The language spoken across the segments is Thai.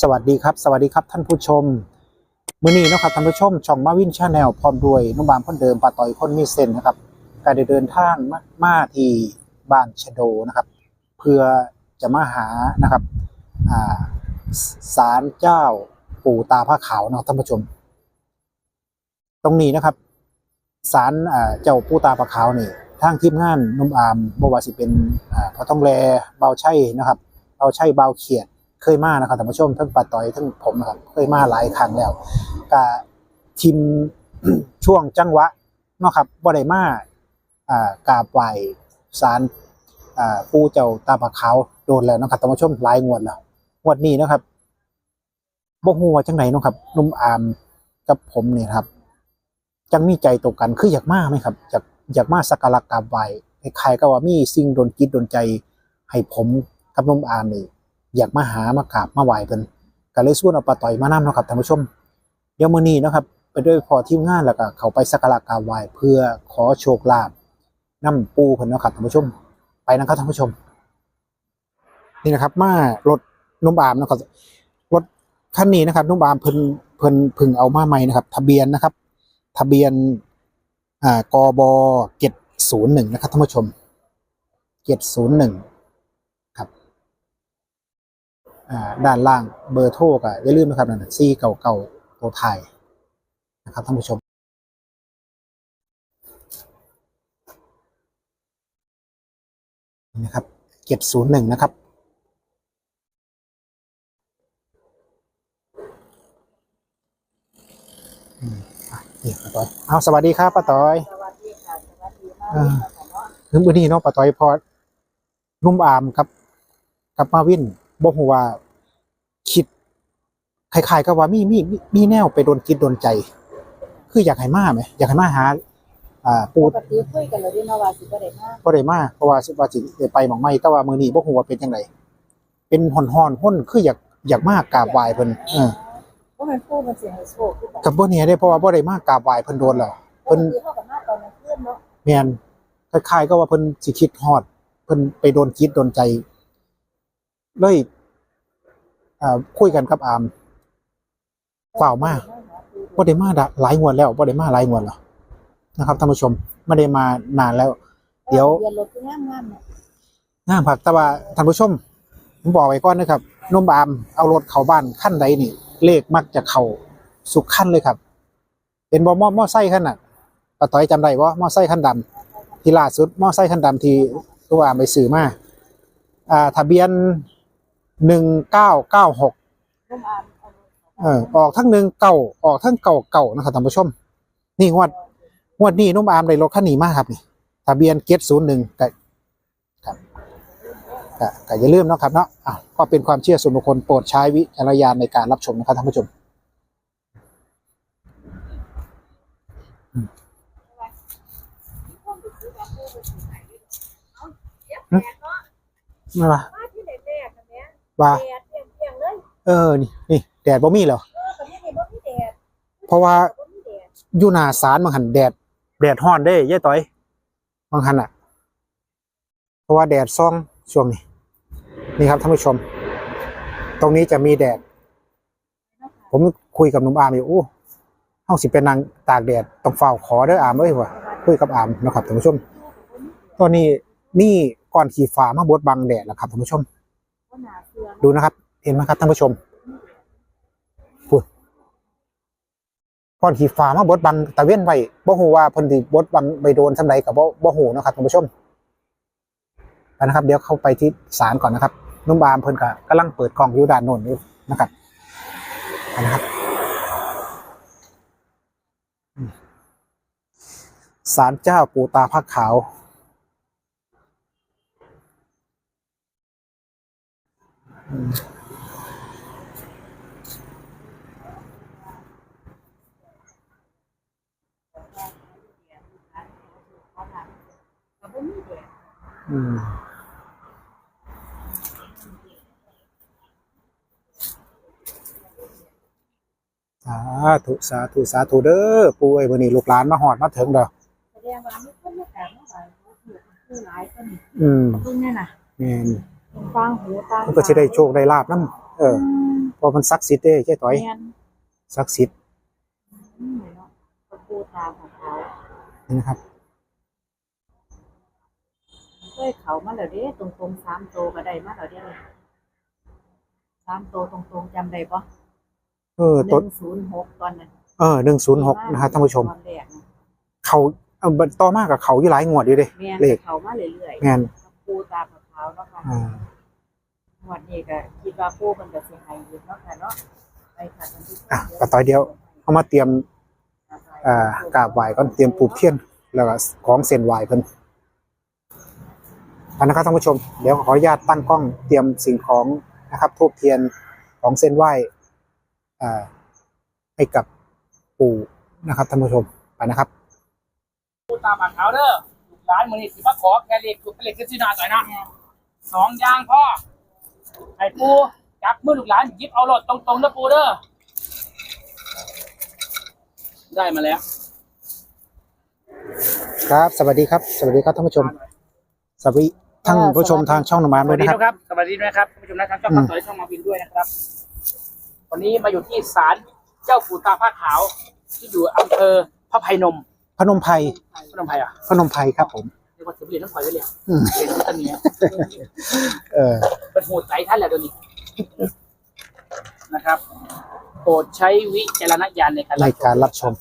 สวัสดีครับ สวัสดีครับท่านผู้ชม มื้อนี้นะครับท่านผู้ชม ช่องมาวินชาแนลพร้อมด้วยนุ่มบามคนเดิมปาต่อยคนมีเซนนะครับการเดินทางมามาที่บ้านชะโดนะครับ เพื่อจะมาหานะครับาศาลเจ้าปู่ตาผ้าขาวนะท่านผู้ชม ตรงนี้นะครับศาลเจ้าปู่ตาผ้าขาวนี่ทางทีมงานนุ่มอามบ่ว่าสิเป็นอ่าพอต้องแลเบาใช่นะครับเบาใช่เบาเขียด เคยมานะครับท่านผู้ชมทั้งปาต่อยทั้งผมนะครับเคยมาหลายครั้งแล้วก็ทีมช่วงจังหวะเนาะครับบ่ได้มาอ่ากราบไหว้ศาลอ่าปู่เจ้าตาปะขาวโดนแล้วนะครับท่านผู้ชมหลายงวดแล้วงวดนี้นะครับบ่ฮู้ว่าจังไหนเนาะครับนุ่มอามกับผมเนี่ยครับ จังมีใจตรงกันคืออยากมาไหมครับอยากอยากมาสักการะกราบไหว้ใครก็ว่ามีสิ่งโดนจิตดนใจให้ผมกับนุ่มอามนี่ อยากมาหามากราบมาไหว้เพิ่นก็เลยส่วนเอาปลาต่อยมานํเนาะครับท่านผู้ชม เดี๋ยวมื้อนี้นะครับไปด้วยพอทีมงานแล้วก็เข้าไปสักการะกราบไหว้เพื่อขอโชคลาภนํปูเพิ่นเนาะครับท่านผู้ชม ไปนะครับท่านผู้ชม นี่นะครับ มารถนุ่มอามนะครับรถคันนี้นะครับนุ่มอามเพิ่นเพิ่นพึ่งเอามาใหม่นะครับ ทะเบียนนะครับ ทะเบียนอ่ากบ701นย์หนึ่งนะครับท่านผู้ชม701อ่า ด้านล่างเบอร์โทรก็อย่าลืมนะครับนั่นซี่เก่าเก่าๆตัวไทยนะครับท่านผู้ชมนี่นะครับเจ็ดศูนย์หนึ่งนะครับอืมอะนี่ป้าต้อยเอาสวัสดีครับป้าต้อยสวัสดีค่ะสวัสดีมากอ่าเลยค่ะเนาะถึงวันนี้เนาะป้าต้อยพอนุ่มอามครับกับมาวิน บอกว่าคิดคล้ายๆกับว่ามีมีมีมีแนวไปโดนจิตโดนใจ คืออยากให้มาไหมอยากให้มาหา อ่าปูปกติคุยกันเลยที่นาวาสิบ่ได้มากก็ได้มาเพราะว่าสิว่าสิได้ไปหมองไม่แต่ว่ามื้อนี้บ่ฮู้ว่าเป็นจังไดเป็นห่อนๆห้นคืออยากอยากมากราบไหว้เพิ่นเออเพราะมันพูดมันเสียงให้โชคคือแบบกับบ่แน่เด้เพราะว่าบ่ได้มากราบไหว้เพิ่นโดนแล้วเพิ่นเข้ากับมาตอนกลางคืนเนาะแม่นคล้ายๆก็ว่าเพิ่นสิคิดฮอด เพิ่นไปโดนจิตโดนใจ เลยอ่าคุยกันกับอามเปล่ามากบ่ได้มาดะหลายงวดแล้วบ่ได้มาหลายงวดแล้วนะครับท่านผู้ชมไม่ได้มานานแล้ว เดี๋ยวเรียนรถคืองามๆเนี่ยงามผักแต่ว่าท่านผู้ชม ผมบอกไว้ก่อนนะครับนุ่มอามเอารถเข้าบ้านขั้นใดนี่ เลขมักจะเข้าสุกขั้นเลยครับ เป็นบอมอมอไซค์ขั้นน่ะป้าต้อยจำได้ว่ามอไซค์ขั้นดำที่ล่าสุดมอไซค์ขั้นดำที่ตัวอามไปซื้อมาอ่าทะเบียน หนึ่งเก้าเก้าหกนุ่มอามเอารถเออออกทั้งหนึ่งเก่าออกทั้งเก่าเก่านะครับท่านผู้ชม นี่งวดงวดนี้นุ่มอามได้รถคันนี้มากครับนี่ทะเบียนเกตศูนย์หนึ่งกับครับก็ก็อย่าลืมเนาะครับเนาะอะก็เป็นความเชื่อส่วนบุคคลโปรดใช้วิจารณญาณในการรับชมนะครับท่านผู้ชมมาว่ามาที่ ว่าแดดเปรี้ยงๆเลยเออนี่นี่แดดบ่มีเหรอเออตอนนี้นี่บ่มีแดดเพราะว่าบ่มีแดดอยู่หน้าศาลบางหันแดด แดดฮ้อนเด้ยายต้อยบางหันอะ เพราะว่าแดดซ่องช่วงนี้ นี่ครับท่านผู้ชม ตรงนี้จะมีแดด ผมคุยกับหนุ่มอามอยู่โอ้เฮาสิเป็นนางตากแดดต้องเฝ้าขอเด้ออามเอ้ยว่ะคุยกับอามนะครับท่านผู้ชมตอนนี้นี่ก่อนขี่ฟ้ามาบดบังแดดแล้วครับท่านผู้ชมบ่น่าเชื่อ ดูนะครับ เห็นไหมครับท่านผู้ชมพูดก่อนขี่ฟ้ามาบดบังตะเว้นไว้บ่ฮู้ว่าเพิ่นสิบดบังไปโดนทำใดกับบ่บ่ฮู้นะครับท่านผู้ชมนะครับ เดี๋ยวเข้าไปที่ศาลก่อนนะครับนุ่มบามเพิ่นก็กำลังเปิดกล่องยูดานนนอยู่นะครับนะครับศาลเจ้าปูตาพระขาว ก็บ่มีแดด อืมสาธุสาธุสาธุเด้อปู่เอ้ยวันนี้ลูกหลานมาหอดมาถึงเด้อแสดงว่ามีคนมากราบมาไหว้คือคือหลายคนนี่อืมเพิ่งแน่น่ะแม่น ฟังหูตามันก็สิได้โชคได้ลาบนํเอออืมเพราะมันศักดิ์สิทธิ์เด้เจ๊ต่อยแม่นศักดิ์สิทธิ์อืมเนาะตะปูตาของเขานะครับเคยเขามาแล้วเด้ตรงๆสามโตก็ได้มาแล้วเด้สามโตตรงๆจำได้ปะเออหต้นนึ่งศูนย์หกตอนนั้นเออหนึ่งศูนย์หกนะครับท่านผู้ชมตอนแรกนะเขาเอาบัดต่อมากับเขาอยู่หลายงวดอยู่เด้แม่นเลขเขามาเรื่อยงานๆตะปูตาของเขาเนาะค่ะอ่างวันนี้ก็คิดว่าปูมันจะเสียหายอยู่เนาะค่ะเนาะไปค่ะท่านผู้ชมอะก็ต่อยเดียว เอามาเตรียมอ่ากราบไหว้ก่อนเตรียมปลูกเทียน แล้วก็ของเส้นไหว้เพิ่นเอานะครับท่านผู้ชม เดี๋ยวขออนุญาตตั้งกล้องเตรียมสิ่งของนะครับทูบเทียนของเส้นไหว้อ่าให้กับปู่นะครับท่านผู้ชมไปนะครับพูดตามอ่านเขาเด้อลูกหลานมือนี่สิมาขอแกเล็กลูกเล็กขึ้นที่หน้าต่อยนะ สองอยางพ่อไอ้ปูจับมือลูกหลานหยิบเอารถตรงๆนะปูเด้อได้มาแล้ว ครับสวัสดีครับ สวัสดีครับท่านผู้ชม สวัสดีท่านผู้ชมทางช่องหนองมามสด้ววัยสดีนะครับนะครับ สวัสดีนะครับท่านผู้ชมนะครับช่องอืปามกต่อยช่องมาวินด้วยนะครับ วันนี้มาอยู่ที่ศาลเจ้าปู่ตาผ้าขาว ที่อยู่อำเภอพระไพนมพนมไพรพระนมไพอะพนมไพรครับผม เรียกว่าเสียเปลี่ยนต้องปล่อยไว้เลยอะอืมเปลี่ยนต้นนี้เออเป็นโหดใจท่านแหละเดี๋ยวนี้นะครับโปรดใช้วิจารณญาณในการในรับชมการรับชม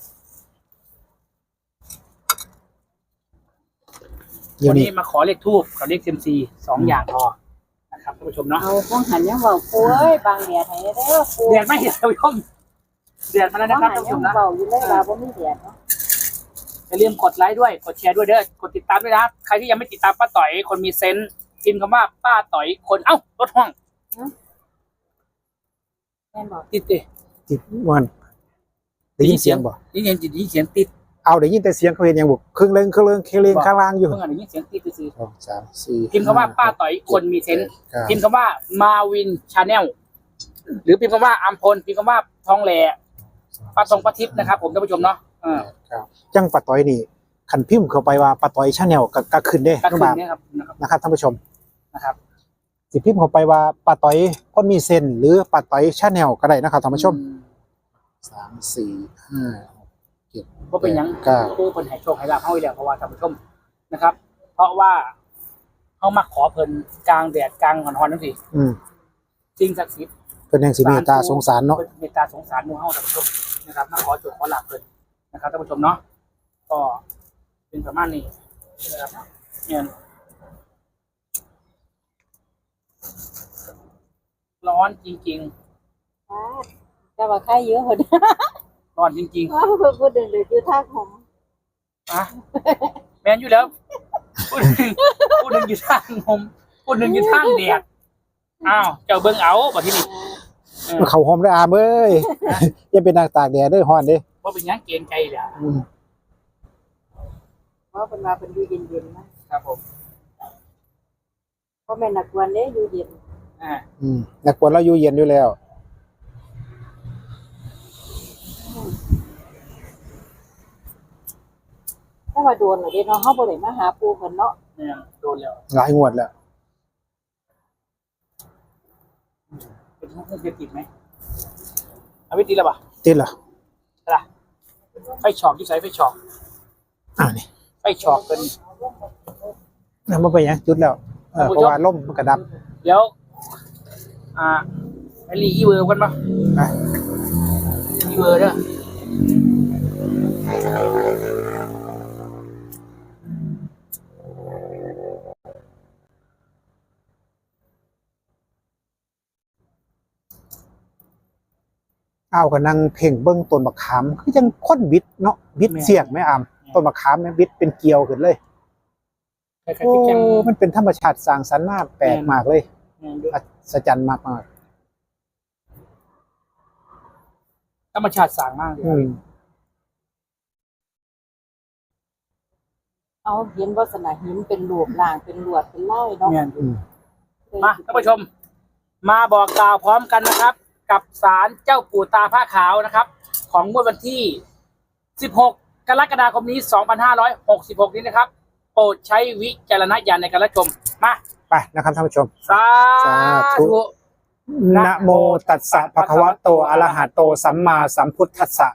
เดี๋ยววันนี้นี้มาขอเลขทูบกับเลขเซมซีสองอย่างพอนะครับท่านผู้ชมเนาะเอาพ้องหันยังเบาปูเอ้ยบางแดดให้เด้อปูเดือดไม่เห็นท่านผู้ชมเดือดมาแล้วพ้อนะงครับหันท่านผู้ยัชงมนะเบาอยู่เลยว่าบ่มีแดดเนาะอย่าลืมกดไลค์ด้วยกดแชร์ด้วยเด้อกดติดตามด้วยนะใครที่ยังไม่ติดตามป้าต่อยคนมีเซนส์พิมพ์คำว่าป้าต่อยคนเอ้ารถห้องแม่นบอกติดดิจิตวันได้ยินเสียงบ่ได้ยินจิตได้ยินเสียงติดเอาได้ยินแต่เสียงเขาเห็นยังบุกครึ่งเลิงครึ่งเลิงเคเลงข้างล่างอยู่เพิ่งอ่านได้ยินเสียงติดซื้อสองสามสี่พิมพ์คำว่าป้าต่อยคนมีเซนส์เก้าพิมพ์คำว่ามาวินชาแนลหรือพิมพ์คำว่าอัมพลพิมพ์คำว่าทองแหล่ป้าทองป้าทิพย์นะครับ ผมท่านผู้ชมเนาะเออเก้าจังปะต้อยนี่ขันพิมพ์เข้าไปว่าปะต้อยชาแนลก็ก็ขึ้นเด้ก็น้องคืบาอมเนี่ยครับนะครับนะครับท่านผู้ชมนะครับ สิพิมพ์เข้าไปว่าปะต้อยคนมีเซนหรือปะต้อยชาแนลก็ได้นะครับท่านผู้ชมสามสี่ห้าก็เป็นหยังเก้าผู้คนให้โชคให้ลาภเฮาอีกแล้วเพราะว่าท่านผู้ชมนะครับ เพราะว่าเขามาขอเพิ่นกลางแดดกลางหอนๆนั่นสิอืมสิ่งศักดิ์สิทธิ์เป็นแห่งสิเมตตาสงสารเนาะเพิ่นเมตตาสงสารหมู่เฮาท่านผู้ชมนะครับมาขอโชคขอลาภเพิ่น นะครับท่านผู้ชมเนาะก็เป็นประมาณนี้นะครับเนี่ยร้อนจริง แต่ว่าใครเยอะคนๆร้อนจริง ว่าเพิ่นพูดเดินเลยอยู่ท่าผมๆอะแมนอยู่แล้วพูดหนึ่งพูดหนึ่งอยู่ทางลมพูดหนึ่งอยู่ทางแดดอ้าวเจ้าเบิ่งเอาบ่ที่นี่เออเขาหอมได้อามเอ้ยอย่าเป็นนางตากแดดเด้อฮ้อนเด้ ว่าเป็นหยังเกรงใจแหละอืมเพราะเป็นว่าเป็นอยู่เย็นๆนะครับผมเพราะแม่นนักวนเด้อยู่เย็นอ่าอืมนักวนเราอยู่เย็นอยู่แล้ว แต่ว่าโดนเหรอเด้เนาะเฮาบ่ได้มาหาปูเพิ่นเนาะเนี่ยโดนแล้วหลายงวดแล้ว เป็นทุกข์ติดไหมเอาไว้ติดแล้วปะติดเหรอ ล่ะ ไฟช็อกที่ใส่ไฟช็อกอ่านี่ไฟช็อกเป็นนำมาไปยังจุดแล้วเออเพราะว่าล่มมันกระดับเดี๋ยว อ่าไอรีอีเวอร์กันปะอะอีเวอร์เด้อ อ้าวก็นั่งเพ่งเบิ้งต้นบักขามคือจังค้นบิดเนาะบิดเสียงไหมอามต้นบักขามเนี่ยบิดเป็นเกลียวขึ้นเลยคล้ายๆโอ้ที่แกงมันเป็นธรรมชาติสร้างสรรค์มากแปลกมากเลยเนี่ยด้วยอัศจรรย์มากมากธรรมชาติสร้างมากเลยๆอืมเอาเห็นว่าสนาหินเป็นรูปร่างเป็นลวดเป็นลายเนาะเนี่ยอืมมาท่านผู้ชม มาบอกกล่าวพร้อมกันนะครับ กับศาลเจ้าปู่ตาผ้าขาวนะครับ ของงวดวันที่ 16 กรกฎาคมนี้ 2566 นี้นะครับ โปรดใช้วิจารณญาณในการรับชม มา ไปนะครับท่านผู้ชม สาสาธุธุ นะโมตัสสะภะคะวะโตอะระหะโตสัมมาสัมพุทธัสสะ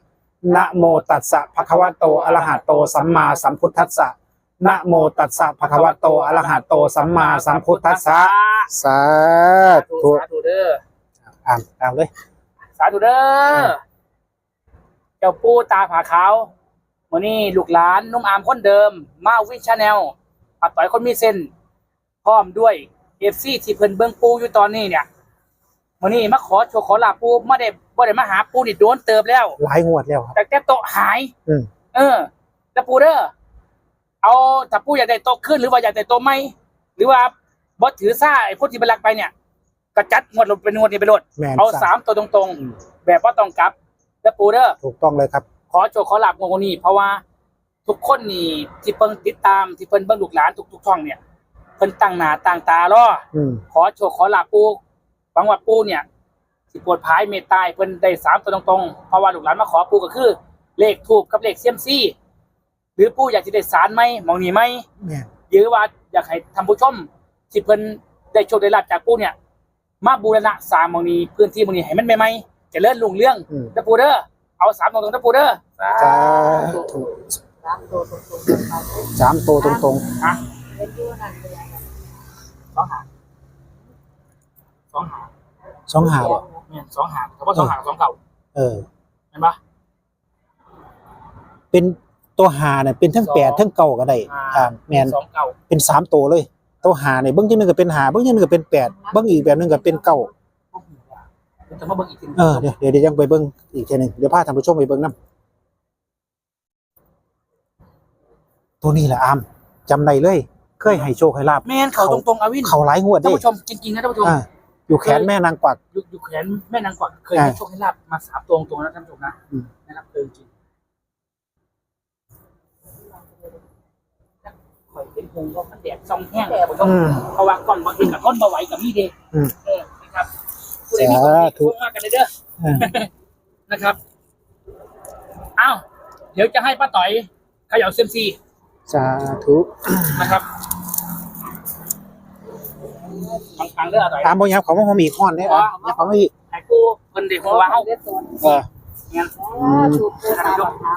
นะโมตัสสะภะคะวะโตอะระหะโตสัมมาสัมพุทธัสสะนะโมตัสสะภะคะวะโตอะระหะโตสัมมาสัมพุทธัสสะสาสาธุธุ สาธุเด้อ อ่านตามเลย สาธุเด้อเจ้าปู่ตาผาขาววันนี้ลูกหลานนุ่มอามคนเดิม มาวินชาแนลปัดต่อยคนมีเส้น พร้อมด้วยเอฟซีที่เพิ่นเบิ่งปูอยู่ตอนนี้เนี่ยวันนี้มาขอโชว์ขอลาปูไม่ได้บ่ได้มาหาปูนี่โดนเติบแล้ว หลายงวดแล้วครับแต่แต่โต๊ะหาย อืมเออ แล้วปูเด้อเอาถ้าปูอยากได้โต๊ะขึ้นหรือว่าอยากได้โต๊ะไหมหรือว่าบอสถือซ่าไอ้พวกที่เป็นหลักไปเนี่ย ก็จัดงวดลงเป็นงวดนี้ไปโลดแม่นเอาสาสามมตัวตรงอืม ๆ แบบว่าต้องกลับแล้วปูเด้อถูกต้องเลยครับ ขอโชว์ขอหลับงวดนี้ เพราะว่าทุกคนนี่ที่เพิ่งติดตามที่เพิ่นเบิ่งลูกหลานทุกๆช่องเนี่ยเพิ่นตั้งหน้าตั้งตารอ อืม ขอโชว์ขอหลับปูหวังว่าปูเนี่ย สิปวดภายเมตตายเพิ่นได้สามตัวตรงๆเพราะว่าลูกหลานมาขอปูก็คือ เลขทูบกับเลขเซียมซี่ หรือปูอยากจะได้สารไหมมองนี่ไหมแม่นหรือว่าอยากให้ทำผู้ชมที่เพิ่นได้โชคได้ลาบจากปูเนี่ย มาบูรณะสร้างมองนี้พื้นที่มองนี้ให้มันใหม่ๆเจะเลื่อนลุงเรื่องอืมตะปูเด้อเอาสามตรงๆตะปูเด้อสาธุสามตัวตรงๆกันไปสามตัวตรงอะเป็นอยู่นั่นเลยอะสองหางสองหางๆสองหาบ่เนี่ยสองหางแต่ว่าสองหางสองเก่าเออ เห็นปะ เป็นตัวหาเนี่ยเป็นทั้งแปดทั้งเก่าก็ได้อ่าแมนสองเก่าเป็นสามตัวเลย ตัวหาเนี่ยเบิ้งจังหนึงก็เป็นหาเบิ้งจังหนึงก็เป็นแปดเบิ้งอีกแบบหนึงก็เป็นเก้าจะมาเบิ่งอีกทีเออเดี๋ยวเดี๋ยวเดี๋ยวยังไปเบิ้งอีกทีหนึงเดี๋ยวพาท่านผู้ชมไปเบิ้งน้ำตัวนี้แหละอามจำได้เลย เคยให้โชคให้ลาบแม่นเขาตรงๆอาวินเขาหลายงวดท่านเด้ผู้ชมจริงๆนะท่านผู้ชมอ่าอยู่แขนแม่นางกวักอยู่อยู่แขนแม่นางกวักเคยอ่าให้โชคให้ลาบมาสามตัวตรงๆนะท่านผู้ชมนะอืมนะครับเออจริง อยเป็นหงก็มันแดดซองแห้งท่านผู้ชมอืมเพราะว่าก่อนบางทีกับก้นมาไหวกับมีเด็กอืมเออนะครับผู้ใดมีคนดีสาธุส่งมากันเลยเด้ออ่านะครับอ้าวเดี๋ยวจะให้ป้าต่อยเขย่าเซยมซีสาธุนะครับฟังฟังเด้ออาต่อยตามบางอย่างของมันมีข้อนเนี่ยอะยังของไม่อีกไอ้กูเพิ่นเด็กหัวว้าวเรียกตัวเอองั้นอ่าถูกปูตาบอดเท้า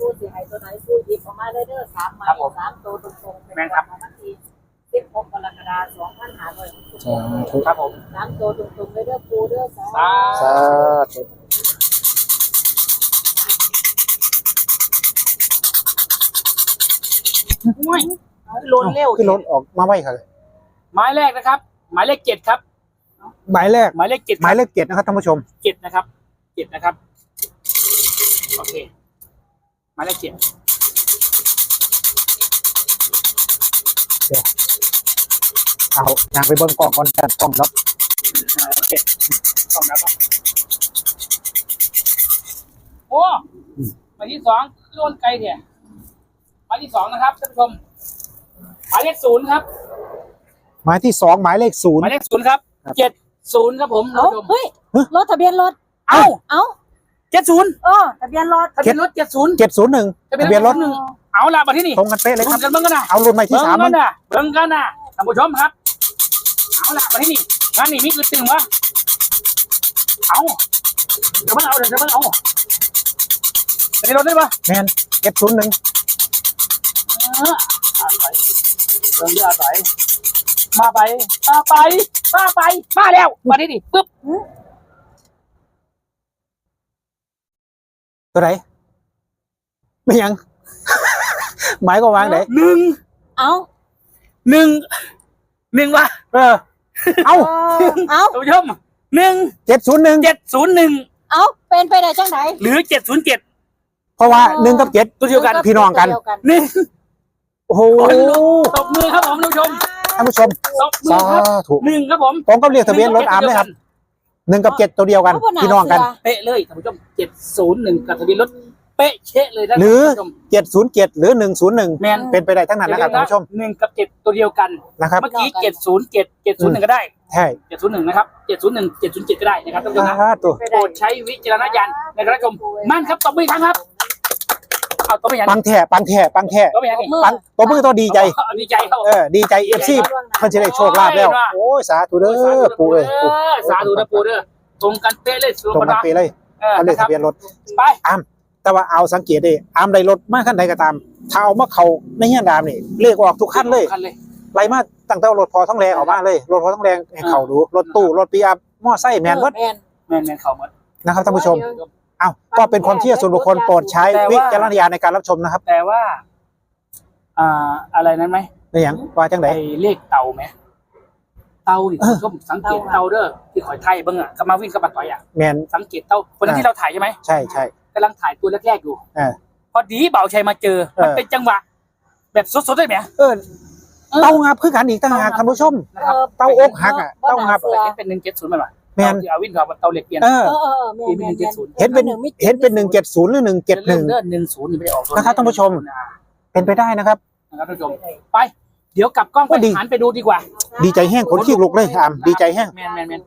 ปูสิให้ตัวไหนปูหยิบออกมาได้เด้อสามไม้ครับผมสามตัวตรงๆเป็นแม่นครับวันที่สิบหกกรกฎาคมสองพันห้าร้อยหกสิบหสากธุครับผมสามตัวตรงๆได้เด้อปูเด้อสาสาสาธุอุ้ยโลนเร็วขึ้นรถออกมาไว้ค่ะหมายแรกนะครับ หมายเลขเจ็ดครับ หมายแรกหมายเลขเจ็ดหมายเลขเจ็ดนะครับท่านผู้ชม เจ็ดนะครับเจ็ดนะครับ โอเคห มายเลขเจ็ดเอายางไปเบิ้งกล่องก่อนกันกล่องรับหมายเลขเจ็ดต้องรับครับโอ้หมายที่สองโลนไกลเนี่ยหมายที่สองนะครับท่านผู้ชมหมายเลขศูนย์ครับหมายที่สองหมายเลขศูนหย์ มายเลขศูนย์ครับครับเจ็ดศูนย์ครับผมท่าเอ้านผู้ชม เฮ้ย รถทะเบียนรถ เอ้า เอ้า เจ็ดศูนย์เออทะเบียนรถทะเบียนรถเจ็ดศูนย์เจ็ดศูนย์หนึ่งทะเบียนรถหนึ่งเอาละมาที่นี่ตรงกันเป๊ะเลยคลุ้รับนกันเบิ่งกันนะเอารุ่นใหม่ที่เบิ่งสามกัมั้นงนะเบิ่งกันนะท่านผู้ชมครับเอาละมาที่นี่งานนี่มีคือตึงวะเอาเดี๋ยวมันเอาเดี๋ยวมันเอาทะเบียนรถได้ปะแมนเจ็ดศูนย์หนึ่งเอออาศัยเบิ่งเรืออาศัยมาไปมาไปมาไปมาแล้วมาที่นี่ปึ๊บ ตัวไหนไม่ยัง หมายก็วางไหนหนึ่งเอ้าหนึ่งหนึ่งวะเออ เอาเอ้าท่านผู้ชมหนึ่งเจ็ดศูนย์หนึ่งเจ็ดศูนย์หนึ่งเอ้าเป็นไปได้จังไหนหรือเจ็ดศูนย์เจ็ดเพราะว่าหนึ่งกับเจ็ดตัวเดียวกันพี่น้องกันเดียวกันหนึ่งโอ้โหคนลุกตบมือครับผมท่านผู้ชมท่านผู้ชมตบมือสาครับธุหนึ่งครับผมผมก็เรียกทะเบียนรถอาร์มเลยครับ หนึ่งกับเจ็ดตัวเดียวกันเอาบ่าพี่น้องกัน เสืเป๊ะเลยท่านผู้ชมเจ็ดศูนย์หนึ่งกับทะเบียนรถเป๊ะเชะเลยนะหรือ ท่านผู้ชม เจ็ดศูนย์เจ็ดหรือหนึ่งศูนย์หนึ่งแมนเป็นไปได้ทั้งนั้นนะครับท่านผู้ชมหนึ่งกับเจ็ดตัวเดียวกัน นะครับเมื่อกี้เจ็ดศูนย์เจ็ดเจ็ดศูนย์หนึ่งก็ได้ใช่เจ็ดศูนย์หนึ่งนะครับเจ็ดศูนย์หนึ่งเจ็ดศูนย์เจ็ดก็ได้นะครับท่านผู้ชมนะสาธุไปโปรได้ดใช้วิจารณญาณในการรับชมมั่นครับตบมืออีกครั้งครับ เอาตัวไปยังปังแท้ปังแท้ปังแท้ตัวไปยังนี่ปังตัวมือตัวดีใจ เอาดีใจเขาเออดีใจเอฟซีมันจะได้โชคลาภแล้ว โอ้ยสาธุเด้อปู่เอ้ยเออสาธุนะปูเด้อตรงกันเป๊ะเลยสุตรงกันภาพไปเลยเออเอาเลขนะครัทะบเบียนรถไปอามแต่ว่าเอาสังเกตดิอามได้รถมาขั้นใดก็ตามถ้าเอามาเขาในเฮียนดามนี่เลขออกทุกขั้นเลยคันเลยไล่มาตั้งแต่รถพอท้องแรงออกมาเลยรถพอท้องแรงให้เขาดูรถตู้รถปีอัพมอไซค์แมนวัดแม่นแม่นแม่นเขาหมดนะครับท่านผู้ชมเอ้าก็เป็นความเชื่อส่วนบุคคลโปรดใช้แต่ว่าวิจารณญาณในการรับชมนะครับแต่ว่า อ่า อะไรนั้นไหมในอย่างว่าจังไดไอ้เลขเตาไหมเตาดิเออคุณผู้ชมสังเกตเตาเด้อที่ข่อยไทยเบิ้งอะกับมาวิ่งกับปัดต่อยอะแมนสังเกตเตาคนนั้นที่เราถ่ายใช่ไหมใช่ใช่กำลังถ่ายตัวแรกๆอยู่เออพอดีเบาชัยมาเจอมันเออเป็นจังหวะ แบบสดๆเลยไหมเออเต้างับคือกันอีกต่างหากท่านผู้ชมนะครับเต้าอกหักอะเต้างับเออเห็นเป็นหนึ่งเจ็ดศูนย์ไหมวะ แม่นที่เอาวิ่งเขาเตาเหล็กเปลี่ยน เออ เออเออเออแม่นแม่นแม่นเห็นเป็นเห็นเป็นหนึ่งเจ็ดศูนย์หรือหนึ่งเจ็ดหนึ่ง เลื่อนหนึ่งศูนย์นี่ไม่ได้ออกตัวนะครับท่านผู้ชมเป็นไปได้นะครับ นะครับท่านผู้ชม ไป เดี๋ยวกลับกล้องไปโอ้ดี หันไปดูดีกว่า ดีใจแห้งขนขี้ลุกเลยอามดีใจแห้งแมนแมนแมน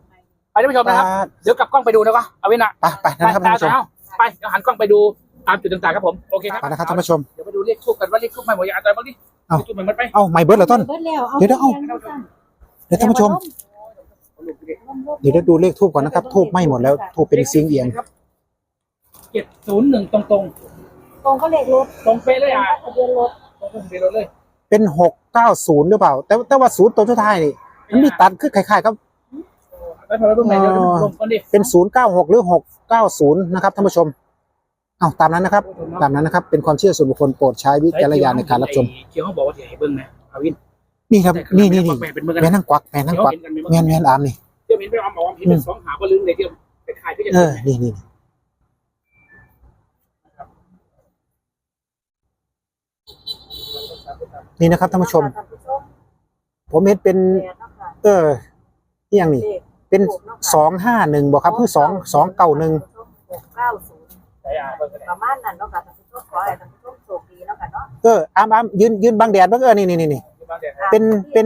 ไปท่านผู้ชมนะครับ เดี๋ยวกลับกล้องไปดูนะวะเอาไว้นะไปไปนะครับท่านผู้ชมไปเดี๋ยวหันกล้องไปดูตามจุดต่างๆครับผม โอเคครับ ไปนะครับท่านผู้ชม เดี๋ยวไปดูเลขทูบกันว่าเลขทูบใหม่หมดยังอาจารย์บ้างดิเอ้า เลขทูบใหม่หมดไป เอ้าไม่เบิร์ดเหรอต้น เบิดแล้วเดี๋ยวเดี๋ยวเอา เดี๋ยวท่านผู้ชม เดี๋ยวเดี๋ยวดูเลขทูบก่อนนะครับทูบไหม้หมดแล้วทูบเป็นเสียงเอียงเจ็ดศูนย์หนึ่งตรงตรงตรงก็เลขรถๆตรงเป๊ะเลยอะทะเบียนรถตรงทะเบียนรถเลย เป็นหกเก้าศูนย์หรือเปล่า แต่แต่ว่าศูนย์ตัวสุดท้ายนี่มันมีตัดคือคล้ายๆครับไปพอเราตรงไหนเดี๋ยวลงก่อนดิเป็นศูนย์เก้าหกหรือหกเก้าศูนย์นะครับท่านผู้ชมเอาตามนั้นนะครับ ตามนั้นนะครับ เป็นความเชื่อส่วนบุคคลโปรดใช้วิจารณญาณในการรับชมเขียวเขาบอกว่าที่ให้เบิ้งนะอาวินนี่ครับนี่นี่นี่แม่เป็นเบิ้งกันแม่นั่งกวักแม่นั่งกวักเห็นกันไหมแม่นแม่นอามนี่ เที่ยวเห็นไปเอาหมอเห็นเป็นสองหาก็ลืมเลยเที่ยวไปขายที่จะเออนี่นี่นี่นะครับท่านผู้ชม ผมเห็นเป็น เออที่ยังนี่ เป็นสองห้าหนึ่งบอกครับคือสองสองเก้าหนึ่งเก้าศูนย์ใช่อะเบิ้งกันประมาณนั้นเนาะค่ะท่านผู้ชมขอให้ท่านผู้ชมโชคดีเนาะค่ะเนาะเอออามอามยืนยืนบังแดดบ้างเออนี่นี่นี่นี่เป็นเป็น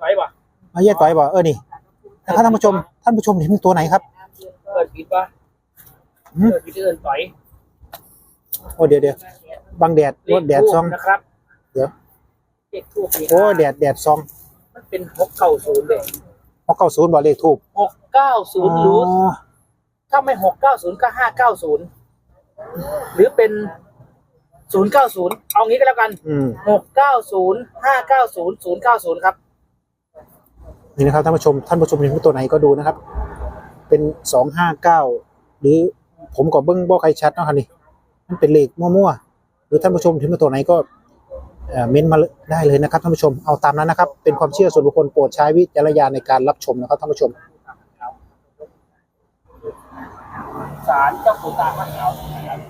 ไปป่ะมาเยี่ยต่อยบอกเออนี่ นะครับท่านผู้ชม ท่านผู้ชมเห็นตัวไหนครับเปิดผิดป่ะอืมเปิดผิดเอินต่อยโอ้เดี๋ยวเดี๋ยวบังแดดโอ้แดดซองนะครับ เดี๋ยวเลขทูบนี่โอ้แดดแดดซอง มันเป็นหกเก้าศูนย์เลยหกเก้าศูนย์บอกเลขทูบหกเก้าศูนย์หรืออ๋อถ้าไม่หกเก้าศูนย์ก็ห้าเก้าศูนย์หรือเป็นศูนย์เก้าศูนย์เอางี้ก็แล้วกันอืมหกเก้าศูนย์ห้าเก้าศูนย์ศูนย์เก้าศูนย์ครับ นี่นะครับท่านผู้ชมท่านผู้ชมเห็นตัวไหนก็ดูนะครับ เป็นสองห้าเก้าหรือผมก็เบิ้งบ่ใครชัดเนาะครับนี่มันเป็นเลขมั่วๆหรือท่านผู้ชมเห็นตัวไหนก็เอ่อเม้นต์มาได้เลยนะครับท่านผู้ชมเอาตามนั้นนะครับ เป็นความเชื่อส่วนบุคคลโปรดใช้วิจารณญาณในการรับชมนะครับท่านผู้ชมศาลเจ้าปู่ตาพระขาวนะครับ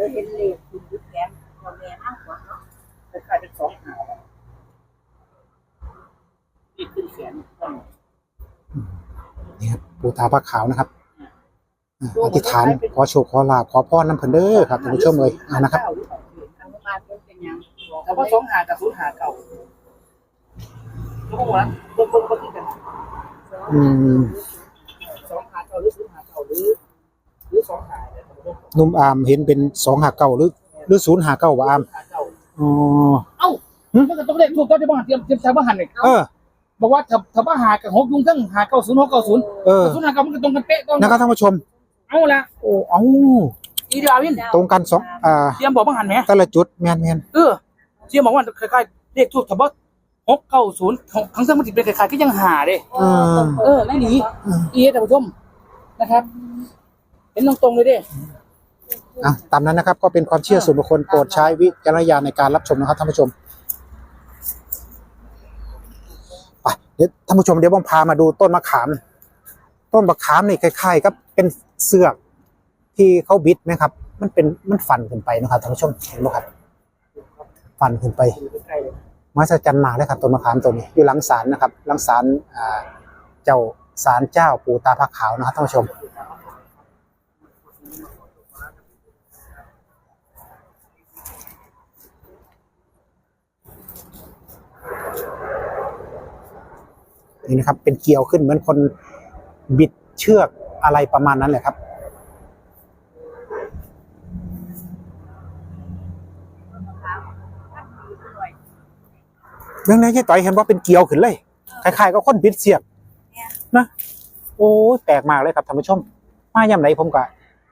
ดี๋ยวเห็นเลขคุณยึดแขนเราแม่นั่งกว่าเนาะคล้ายๆเป็นสองหาวนี่ขึ้นแขนต้นนี่ครับปูตาพระขาวนะครับอ่าอธิษฐานขอโชคขอลาภขอพรน้ำเพิ่นเด้อครับท่านผู้ชมเลยอ่านะครับทางมาเป็นหยังแต่ว่าสองหากับศูนย์หาเก่าแล้วก็วันเบิ่งเบิ่งเบิ่งที่กันอืม สองหาเก่าหรือศูนย์หาเก่าหรือ หรือสองหาเนี่ยผมว่า นุ่มอามเห็นเป็นสองหาเก้าหรือหรือศูนย์หาเก้าวะอามหาเก่าอ๋อเอ้ามันก็ต้องเลขถูกต้องที่บ้านเตรียมเตรียมชาวบ้านเลยเออบอกว่าถ้าถ้าบ้านหากับหกยุงทั้งหาเก้าศูนย์หกเก้าศูนย์เออศูนย์หาเก้ามันก็ตรงกันเป๊ะต้องนะครับท่านผู้ชม เอาละโอ้เอ้าอีเดียวินตรงกันสองอ่าเตรียมบอกบ้านหันไหมแต่ละจุดแมนแมนเออเตรียมบอกว่าคล้ายๆเลขถูกถ้าบ้านหกเก้าศูนย์ทั้งเส้นมันติดเป็นคล้ายๆก็ยังหาเด้เออเออไม่หนีอีท่านผู้ชมนะครับ เห็นตรงๆเลยด้อะตามนั้นนะครับก็เป็นความเชื่อส่วนบุคคลโปรดใช้วิจารณญาณในการรับชมนะครับท่านผู้ชมไปเดี๋ยวท่านผู้ชมเดี๋ยวผมพามาดูต้นมะขาม ต้นมะขามนี่คล้ายๆกับเป็นเสือกที่เขาบิดนะครับ มันเป็นมันฟันขึ้นไปนะครับท่านผู้ชมเห็นไหมครับ ฟันขึ้นไปมาสจันมาเลยครับต้นมะขามต้นนี้อยู่หลังศาลนะครับหลังศาลเจ้าศาลเจ้าปู่ตาพระขาวนะครับท่านผู้ชม นี่นะครับ เป็นเกลียวขึ้นเหมือนคนบิดเชือกอะไรประมาณนั้นแหละครับ เรื่องนี้ยายต่อยเห็นว่าเป็นเกลียวขึ้นเลยคล้ายๆกับคนบิดเสียบนะโอ้ยแปลกมากเลยครับท่านผู้ชม มาย่ำไหนผมก็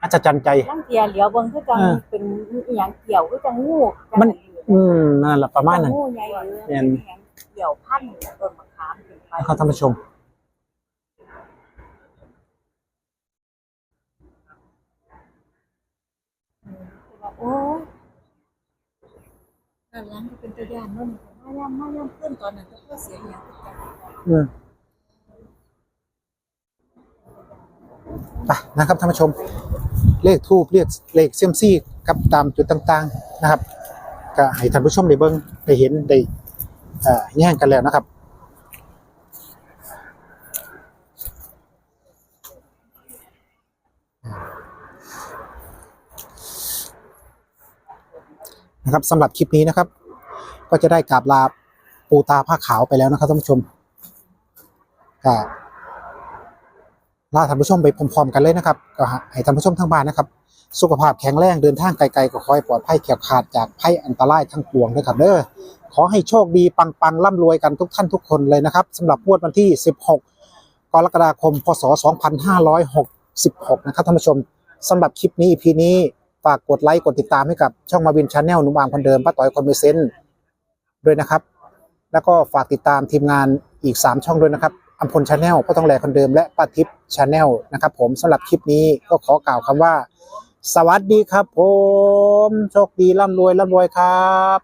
อาจจะจันใจลังเทียเหลียวเบิ่งคือจังเออเป็นอีหยังเกี่ยวคือจังงูจังมัน อะไรอืมนั่นแหละประมาณนั้นจังงูใหญ่หรือแม่เป็นนอีหยังเกี่ยวพันต้นมะขามขึ้นไปนะครับท่านผู้ชม โอ้ยนั่นหลังก็เป็นตัวอย่างเนั่นมาย่ำมาย่ำขึ้นตอนนั้นก็เพื่อเสียงอย่างคือจังอืมไปนะครับท่านผู้ชม เลขทูบเลขเลขเซียมซี่กับตามจุดต่าง ๆ นะครับ ก็ให้ท่านผู้ชมได้เบิ่งได้เห็นได้แย่งกันแล้วนะครับ นะครับสำหรับคลิปนี้นะครับ ก็จะได้กราบลาปูตาผ้าขาวไปแล้วนะครับท่านผู้ชมก็ลาท่านผู้ชมไปพร้อมๆกันเลยนะครับ ก็ให้ท่านผู้ชมทั้งบ้านนะครับ สุขภาพแข็งแรงเดินทางไกลๆก็ขอให้ปลอดภัยแขวขาดจากภัยอันตรายทั้งปวงด้วยครับเด้อขอให้โชคดีปังๆร่ำรวยกันทุกท่านทุกคนเลยนะครับสำหรับงวดวันที่ 16 กรกฎาคม พศ 2566 นะครับท่านผู้ชมสำหรับคลิปนี้ EP นี้ฝากกดไลค์กดติดตามให้กับช่องมาวินชาแนลนุ่มอามคนเดิมป้าต่อยคนมีเซนด้วยนะครับ แล้วก็ฝากติดตามทีมงานอีก 3 ช่องด้วยนะครับอัมพลชาแนลพ่อต้องแหลคนเดิมและป้าทิพย์ชาแนลนะครับผมสำหรับคลิปนี้ก็ขอกล่าวคำว่า สวัสดีครับผม โชคดีร่ำรวยร่ำรวยครับ